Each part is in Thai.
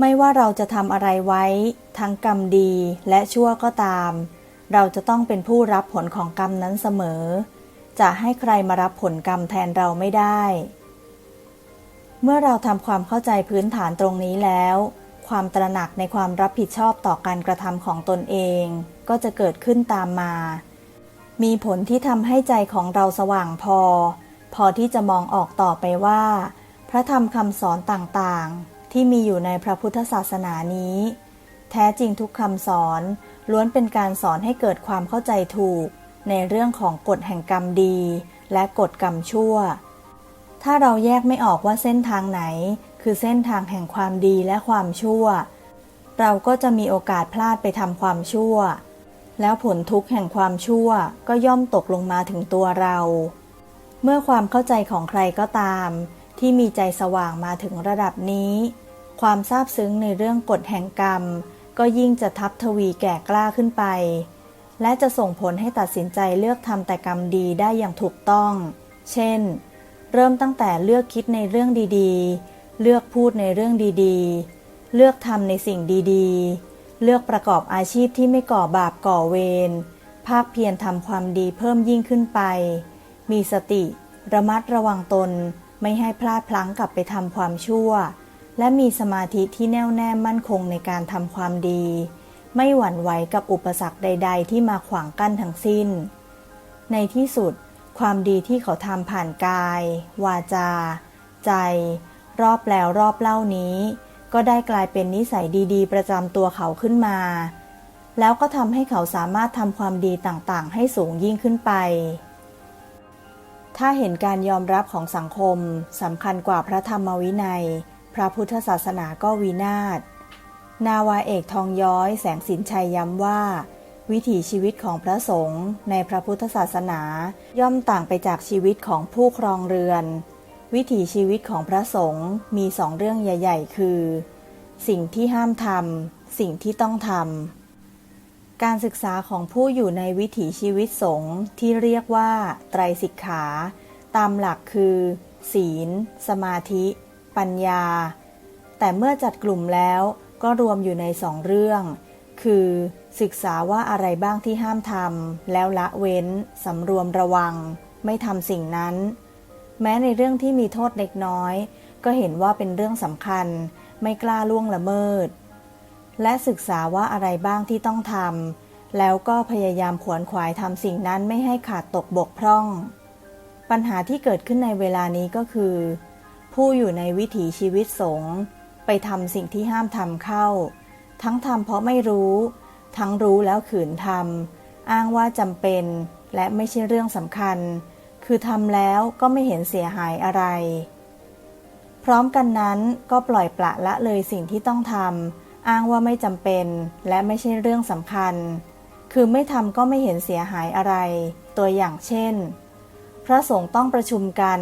ไม่ว่าเราจะทำอะไรไว้ ทั้งกรรมดีและชั่วก็ตาม เราจะต้องเป็นผู้รับผลของกรรมนั้นเสมอ จะให้ใครมารับผลกรรมแทนเราไม่ได้ เมื่อเราทำความเข้าใจพื้นฐานตรงนี้แล้ว ความตระหนักในความรับผิดชอบต่อการกระทำของตนเอง ก็จะเกิดขึ้นตามมา มีผลที่ทำให้ใจของเราสว่างพอ พอที่จะมองออกต่อไปว่า พระธรรมคำสอนต่างๆ ที่มีอยู่ในพระพุทธศาสนานี้ แท้จริงทุกคำสอนล้วนเป็นการสอนให้เกิดความเข้าใจถูก ในเรื่องของกฎแห่งกรรมดี และกฎกรรมชั่ว ถ้าเราแยกไม่ออกว่าเส้นทางไหน คือเส้นทางแห่งความดีและความชั่ว เราก็จะมีโอกาสพลาดไปทำความชั่ว แล้วผลทุกข์แห่งความชั่วก็ย่อมตกลงมาถึงตัวเรา เมื่อความเข้าใจของใครก็ตามที่มีใจสว่างมาถึงระดับนี้ ความซาบซึ้งในเรื่องกฎแห่งกรรม ก็ยิ่งจะทับทวีแก่กล้าขึ้นไป และจะส่งผลให้ตัดสินใจเลือกทำแต่กรรมดีได้อย่างถูกต้อง เช่น เริ่มตั้งแต่เลือกคิดในเรื่องดีๆ เลือกพูดในเรื่องดีๆ เลือกทำในสิ่งดีๆ เลือกประกอบอาชีพที่ไม่ก่อบาปก่อเวร ภาคเพียรทำความดีเพิ่มยิ่งขึ้นไป มีสติ ระมัดระวังตน ไม่ให้พลาดพลั้งกลับไปทำความชั่ว และมีสมาธิที่แน่วแน่มั่นคงในการทำความดี ไม่หวั่นไหวกับอุปสรรคใด ๆ ที่มาขวางกั้นทั้งสิ้น ในที่สุด ความดีที่เขาทำผ่านกาย วาจา ใจ รอบแล้วรอบเล่านี้ ก็ได้กลายเป็นนิสัยดีๆ ประจำตัวเขาขึ้นมา แล้วก็ทำให้เขาสามารถทำความดีต่างๆ ให้สูงยิ่งขึ้นไปถ้าเห็นการยอมรับของสังคมสำคัญกว่าพระธรรมวินัย พระพุทธศาสนาก็วินาศ นาวาเอกทองย้อยแสงสินชัยย้ำว่า วิถีชีวิตของพระสงฆ์ในพระพุทธศาสนาย่อมต่างไปจากชีวิตของผู้ครองเรือน วิถีชีวิตของพระสงฆ์มีสองเรื่องใหญ่ ๆ คือ สิ่งที่ห้ามทำสิ่งที่ต้องทำการศึกษาของผู้อยู่ในวิถีชีวิตสงฆ์ที่เรียกว่า ไตรสิกขา ตามหลักคือ ศีล สมาธิ ปัญญา แต่เมื่อจัดกลุ่มแล้วก็รวมอยู่ในสองเรื่อง คือศึกษาว่าอะไรบ้างที่ห้ามทำแล้วละเว้นสำรวมระวัง ไม่ทำสิ่งนั้น แม้ในเรื่องที่มีโทษเล็กน้อย ก็เห็นว่าเป็นเรื่องสำคัญ ไม่กล้าล่วงละเมิด และศึกษาว่าอะไรบ้างที่ต้องทำแล้วก็พยายามขวนขวายทำสิ่งนั้นไม่ให้ขาดตกบกพร่อง ปัญหาที่เกิดขึ้นในเวลานี้ก็คือ ผู้อยู่ในวิถีชีวิตสงฆ์ไปทำสิ่งที่ห้ามทำเข้า ทั้งทำเพราะไม่รู้ ทั้งรู้แล้วขืนทำอ้างว่าจำเป็นและไม่ใช่เรื่องสำคัญ คือทำแล้วก็ไม่เห็นเสียหายอะไร พร้อมกันนั้นก็ปล่อยปละละเลยสิ่งที่ต้องทำอ้างว่าไม่จำเป็นและไม่ใช่เรื่องสำคัญ คือไม่ทำก็ไม่เห็นเสียหายอะไร ตัวอย่างเช่น พระสงฆ์ต้องประชุมกัน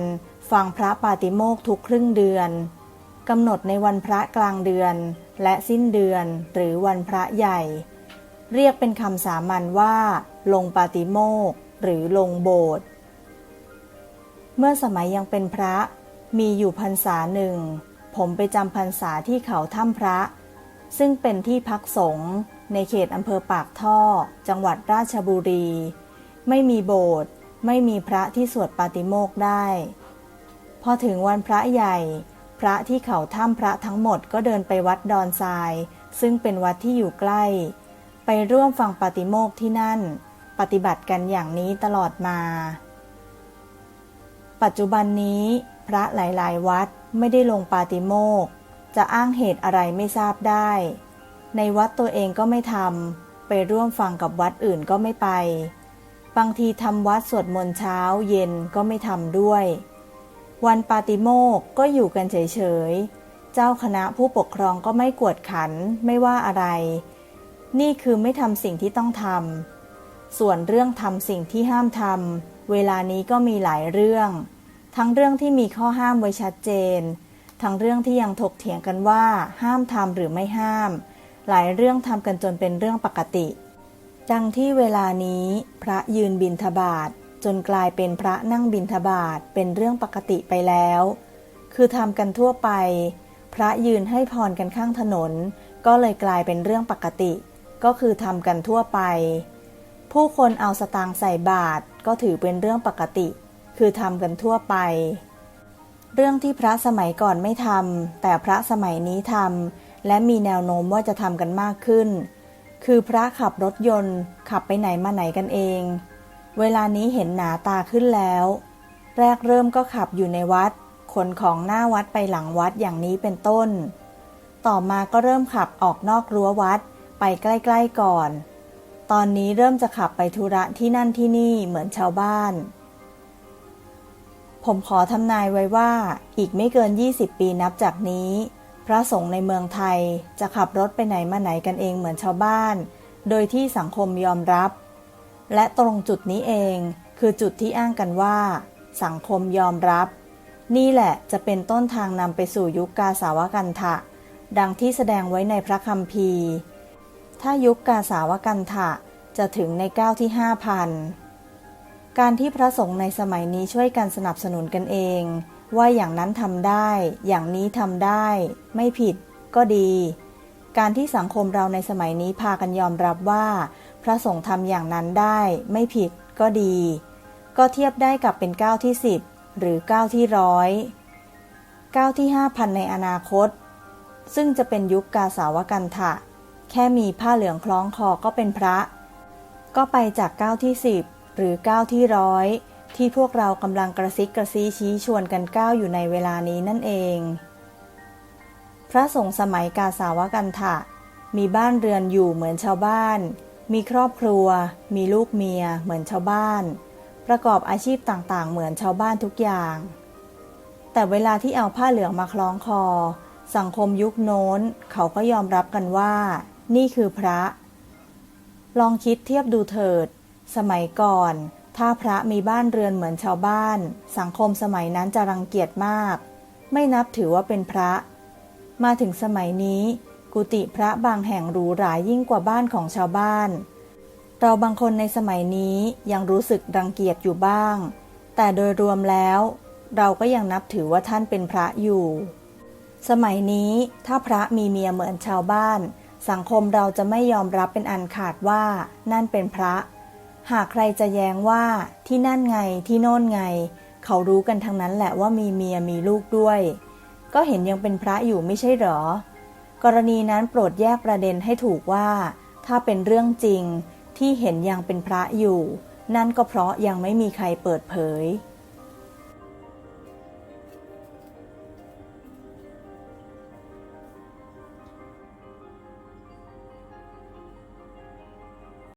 ฟังพระปาติโมกทุกครึ่งเดือนกำหนดในวันพระกลางเดือนและสิ้นเดือนหรือวันพระใหญ่ เรียกเป็นคำสามัญว่า ลงปาติโมกหรือลงโบสถ์เมื่อสมัยยังเป็นพระมีอยู่พรรษาหนึ่ง ผมไปจำพรรษาที่เขาถ้ำพระ ซึ่งเป็นที่พักสงฆ์ในเขตอำเภอปากท่อ จังหวัดราชบุรี ไม่มีโบสถ์ไม่มีพระที่สวดปาติโมกได้ อถึงวันพระใหญ่ พระที่เขาถ้ำพระทั้งหมดก็เดินไปวัดดอนทราย ซึ่งเป็นวัดที่อยู่ใกล้ ไปร่วมฟังปาติโมกที่นั่น ปฏิบัติกันอย่างนี้ตลอดมา ปัจจุบันนี้ พระหลายๆ วัดไม่ได้ลงปาติโมกจะอ้างเหตุอะไรไม่ทราบได้ ในวัดตัวเองก็ไม่ทำไปร่วมฟังกับวัดอื่นก็ไม่ไป บางทีทำวัดสวดมนต์เช้าเย็นก็ไม่ทำด้วย วันปาติโมกก็อยู่กันเฉยๆ เจ้าคณะผู้ปกครองก็ไม่กวดขันไม่ว่าอะไร นี่คือไม่ทำสิ่งที่ต้องทำ ส่วนเรื่องทำสิ่งที่ห้ามทำ เวลานี้ก็มีหลายเรื่อง ทั้งเรื่องที่มีข้อห้ามไว้ชัดเจน ทั้งเรื่องที่ยังถกเถียงกันว่า ห้ามทำหรือไม่ห้าม หลายเรื่องทำกันจนเป็นเรื่องปกติ ดังที่เวลานี้พระยืนบินทบาท จนกลายเป็นพระนั่งบินทบาทเป็นเรื่องปกติไปแล้ว คือทำกันทั่วไป พระยืนให้พรกันข้างถนน ก็เลยกลายเป็นเรื่องปกติ ก็คือทำกันทั่วไป ผู้คนเอาสตางค์ใส่บาตรก็ถือเป็นเรื่องปกติ คือทำกันทั่วไป เรื่องที่พระสมัยก่อนไม่ทำแต่พระสมัยนี้ทำและมีแนวโน้มว่าจะทำกันมากขึ้น คือพระขับรถยนต์ขับไปไหนมาไหนกันเอง เวลานี้เห็นหนาตาขึ้นแล้ว แรกเริ่มก็ขับอยู่ในวัด ขนของหน้าวัดไปหลังวัดอย่างนี้เป็นต้น ต่อมาก็เริ่มขับออกนอกรั้ววัดไปใกล้ๆก่อน ตอนนี้เริ่มจะขับไปธุระที่นั่นที่นี่เหมือนชาวบ้าน ผมขอทำนายไว้ว่าอีกไม่เกิน 20 ปีนับจากนี้ พระสงฆ์ในเมืองไทยจะขับรถไปไหนมาไหนกันเองเหมือนชาวบ้าน โดยที่สังคมยอมรับ และตรงจุดนี้เองคือจุดที่อ้างกันว่า สังคมยอมรับ นี่แหละจะเป็นต้นทางนำไปสู่ยุคกาสาวกันทะ ดังที่แสดงไว้ในพระคัมภีร์ ถ้ายุคกาสาวกันทะจะถึงในก้าวที่ห้าพันการที่พระสงฆ์ในสมัยนี้ช่วยกันสนับสนุนกันเอง ว่าอย่างนั้นทำได้ อย่างนี้ทำได้ ไม่ผิดก็ดี การที่สังคมเราในสมัยนี้พากันยอมรับว่า ระสงฆ์ทำอย่างนั้นได้ไม่ผิดก็ดี ก็เทียบได้กับเป็นก้าวที่สิบหรือก้าวที่ร้อยก้าวที่ห้าพันในอนาคต ซึ่งจะเป็นยุคกาสาวกันทะแค่มีผ้าเหลืองคล้องคอก็เป็นพระ ก็ไปจากก้าวที่สิบหรือก้าวที่ร้อยที่พวกเรากำลังกระซิกกระซีชี้ชวนกันก้าวอยู่ในเวลานี้นั่นเอง พระสงฆ์สมัยกาสาวกันทะมีบ้านเรือนอยู่เหมือนชาวบ้าน มีครอบครัว มีลูกเมีย เหมือนชาวบ้าน ประกอบอาชีพต่างๆ เหมือนชาวบ้านทุกอย่าง แต่เวลาที่เอาผ้าเหลืองมาคล้องคอ สังคมยุคโน้น เขาก็ยอมรับกันว่า นี่คือพระ ลองคิดเทียบดูเถิด สมัยก่อน ถ้าพระมีบ้านเรือนเหมือนชาวบ้าน สังคมสมัยนั้นจะรังเกียจมาก ไม่นับถือว่าเป็นพระ มาถึงสมัยนี้ กุฏิพระบางแห่งหรูหรายิ่งกว่าบ้านของชาวบ้าน เราบางคนในสมัยนี้ยังรู้สึกรังเกียจอยู่บ้าง แต่โดยรวมแล้ว เราก็ยังนับถือว่าท่านเป็นพระอยู่ สมัยนี้ถ้าพระมีเมียเหมือนชาวบ้าน สังคมเราจะไม่ยอมรับเป็นอันขาดว่านั่นเป็นพระ หากใครจะแย้งว่าที่นั่นไงที่โน่นไง เขารู้กันทั้งนั้นแหละว่ามีเมียมีลูกด้วย ก็เห็นยังเป็นพระอยู่ไม่ใช่หรอ กรณีนั้นโปรดแยกประเด็นให้ถูกว่า ถ้าเป็นเรื่องจริงที่เห็นยังเป็นพระอยู่ นั่นก็เพราะยังไม่มีใครเปิดเผย